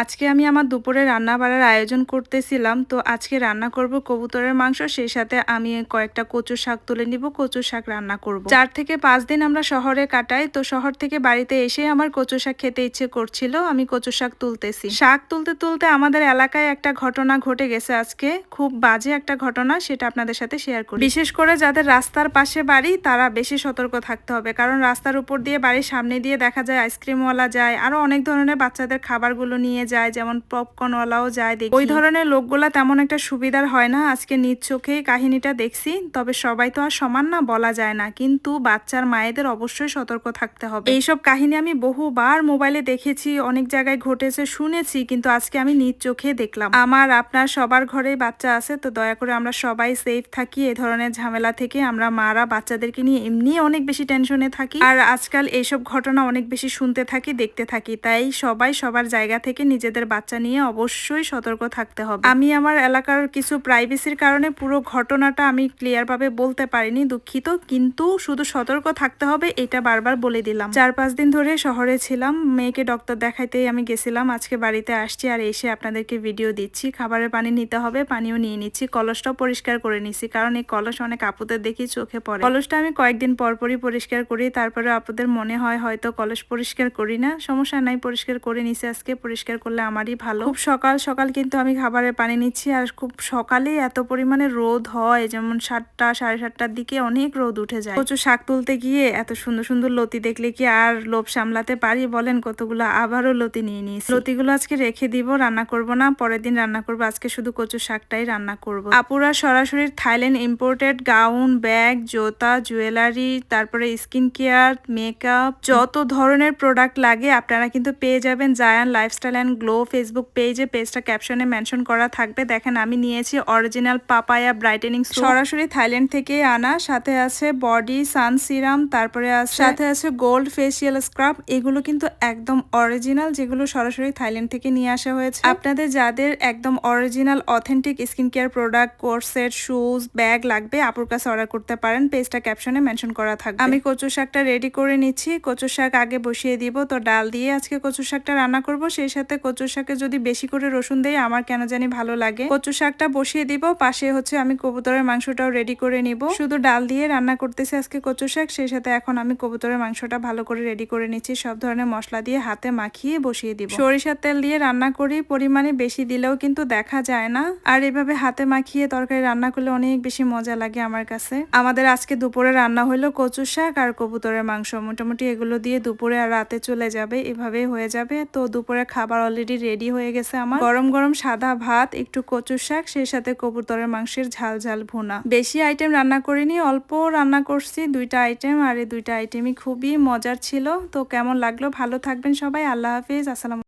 আজকে আমি আমার দুপুরে রান্না বাড়ার আয়োজন করতেছিলাম, তো আজকে রান্না করব কবুতরের মাংস, সেই সাথে আমি কয়েকটা কচু শাক তুলে নিব কচু শাক রান্না করব। চার থেকে পাঁচ দিন আমরা শহরে কাটাই, তো শহর থেকে বাড়িতে এসে আমার কচু শাক খেতে ইচ্ছে করছিল, আমি কচু শাক তুলতেছি। শাক তুলতে তুলতে আমাদের এলাকায় একটা ঘটনা ঘটে গেছে আজকে, খুব বাজে একটা ঘটনা, সেটা আপনাদের সাথে শেয়ার করি। বিশেষ করে যাদের রাস্তার পাশে বাড়ি, তারা বেশি সতর্ক থাকতে হবে, কারণ রাস্তার উপর দিয়ে বাড়ির সামনে দিয়ে দেখা যায় আইসক্রিমওয়ালা যায়, আরও অনেক ধরনের বাচ্চাদের খাবারগুলো নিয়ে যায়, যেমন পপকর্নওয়ালাও যায় দেখি। ওই ধরনের লোকগুলা তেমন একটা সুবিধার হয় না, আজকে নিজ চোখেই কাহিনীটা দেখছি, তবে সবাই তো আর সমান না বলা যায় না, কিন্তু বাচ্চার মায়েদের অবশ্যই সতর্ক থাকতে হবে। এইসব কাহিনী আমি বহুবার মোবাইলে দেখেছি, অনেক জায়গায় ঘটেছে, শুনেছি, কিন্তু আজকে আমি নিজ চোখে দেখলাম। আমার, আপনার সবার ঘরেই বাচ্চা আছে, তো দয়া করে আমরা সবাই সেফ থাকি, এ ধরনের ঝামেলা থেকে আমরা মারা বাচ্চাদেরকে নিয়ে এমনি অনেক বেশি টেনশনে থাকি। আর আজকাল এইসব ঘটনা অনেক বেশি শুনতে থাকি, দেখতে থাকি, তাই সবাই সবার জায়গা থেকে নিজেদের বাচ্চা নিয়ে অবশ্যই সতর্ক থাকতে হবে। আমি আমার এলাকার কিছু প্রাইভেসির কারণে পুরো ঘটনাটা আমি ক্লিয়ারভাবে বলতে পারিনি, দুঃখিত। কিন্তু শুধু সতর্ক থাকতে হবে, এটা বারবার বলে দিলাম। চার পাঁচ দিন ধরে শহরে ছিলাম, মেয়েকে ডক্টর দেখাইতেই আমি গেছিলাম, আজকে বাড়িতে আসছি আর এসে আপনাদেরকে ভিডিও দিচ্ছি। খাবারের পানি নিতে হবে, পানিও নিয়ে নিচ্ছি, কলসটাও পরিষ্কার করে নিচ্ছি, কারণ এই কলস অনেক আপুদের দেখি চোখে পড়ে। কলসটা আমি কয়েকদিন পরপরই পরিষ্কার করি তারপরে আপুদের মনে হয় হয়তো কলস পরিষ্কার করি না, সমস্যা নাই, পরিষ্কার করে নিছি, আজকে পরিষ্কার করলে আমারই ভালো। খুব সকাল সকাল কিন্তু আমি খাবারের পানি নিচ্ছি আর খুব সকালে এত পরিমাণে রোদ হয়, যেমন সাতটা, সাড়ে সাতটার দিকে অনেক রোদ উঠে যায়। প্রচুর শাক তুলতে গিয়ে এত সুন্দর সুন্দর লতি দেখলে কি আর লোভ সামলাতে পারি বলেন? কতগুলো আবারও লতি নিয়ে নিয়েছি। লতিগুলো আজকে রেখে দিব, রান্না করব না, পরের দিন রান্না করব। আজকে শুধু কচু শাকটাই রান্না করব। আপুরা সরাসরি থাইল্যান্ড ইম্পোর্টেড গাউন, ব্যাগ, জোতা, জুয়েলারি, তারপরে স্কিন কেয়ার মেকআপ যত ধরনের প্রোডাক্ট লাগে, আপনারা কিন্তু পেয়ে যাবেন Zayan lifestyle and glow Facebook পেজে পেজটা ক্যাপশনে মেনশন করা থাকবে। দেখেন আমি নিয়েছি অরিজিনাল পাপায়া ব্রাইটেনিং সরাসরি থাইল্যান্ড থেকে আনা সাথে আছে বডি সান সিরাম তারপরে আছে সাথে আছে গোল্ড ফেসিয়াল স্ক্রাব এগুলো কিন্তু একদম অরিজিনাল যেগুলো সরাসরি থাইল্যান্ড থেকে নিয়ে আসা হয়েছে। আপনাদের যাদের একদম original authentic skin care product corset shoes bag লাগবে আপুর কাছে অর্ডার করতে পারেন পেজটা ক্যাপশনে মেনশন করা থাকবে। আমি কচু শাকটা রেডি করে নিচ্ছি কচু শাক আগে বসিয়ে দিব তো ডাল দিয়ে আজকে কচু শাকটা রান্না করব সেই সাথে কচু শাকে যদি বেশি করে রসুন দেই, আমার কেন জানি ভালো লাগে। কচু শাকটা বসিয়ে দিব, পাশে হচ্ছে আমি কবুতরের মাংসটাও রেডি করে নিব। শুধু ডাল দিয়ে রান্না করতেছি আজকে কচু শাক, সেই সাথে এখন আমি কবুতরের মাংসটা ভালো করে রেডি করে নিচ্ছি। সব ধরনের মশলা দিয়ে হাতে মাখিয়ে বসিয়ে দিব। সরিষার তেল দিয়ে রান্না করি, পরিমাণে বেশি দিলেও কিন্তু দেখা যায় না। আর এভাবে হাতে মাখিয়ে তরকারি রান্না করলে অনেক বেশি মজা লাগে আমার কাছে। আমাদের আজকে দুপুরে রান্না হলো কচু শাক আর কবুতরের মাংস। মোটামুটি এগুলো দিয়ে দুপুরে আর রাতে চলে যাবে এভাবে হয়ে যাবে। তো দুপুরে খাবার অলরেডি রেডি হয়ে গেছে আমার। গরম গরম সাদা ভাত, একটু কচু শাক, সেই সাথে কবুতরের মাংসের ঝাল ঝাল ভুনা। বেশি আইটেম রান্না করিনি, অল্প রান্না করছি, দুইটা আইটেম আর এই দুইটা আইটেমই খুবই মজার ছিল। তো কেমন লাগল? ভালো থাকবেন সবাই, আল্লাহ হাফিজ, আসসালাম